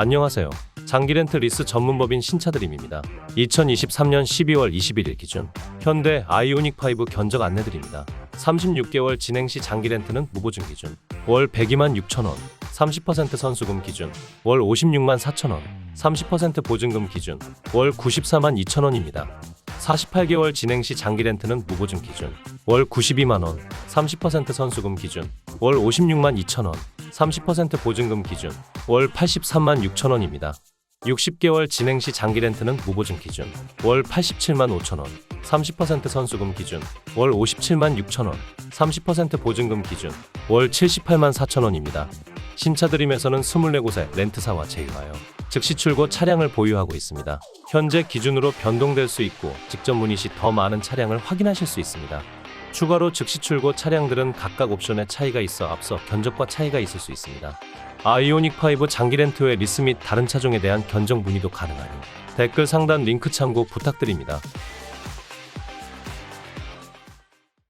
안녕하세요. 장기 렌트 리스 전문법인 신차드림입니다. 2023년 12월 21일 기준 현대 아이오닉 5 견적 안내드립니다. 36개월 진행 시 장기 렌트는 무보증 기준 월 102만 6천 원 30% 선수금 기준 월 56만 4천 원 30% 보증금 기준 월 94만 2천 원입니다. 48개월 진행 시 장기 렌트는 무보증 기준 월 92만 원 30% 선수금 기준 월 56만 2천 원 30% 보증금 기준 월 83만 6천 원입니다. 60개월 진행 시 장기 렌트는 무보증 기준 월 87만 5천 원 30% 선수금 기준 월 57만 6천 원 30% 보증금 기준 월 78만 4천 원입니다. 신차드림에서는 24곳의 렌트사와 제휴하여 즉시 출고 차량을 보유하고 있습니다. 현재 기준으로 변동될 수 있고 직접 문의 시 더 많은 차량을 확인하실 수 있습니다. 추가로 즉시 출고 차량들은 각각 옵션에 차이가 있어 앞서 견적과 차이가 있을 수 있습니다. 아이오닉 5 장기 렌트 외 리스 및 다른 차종에 대한 견적 문의도 가능하니 댓글 상단 링크 참고 부탁드립니다.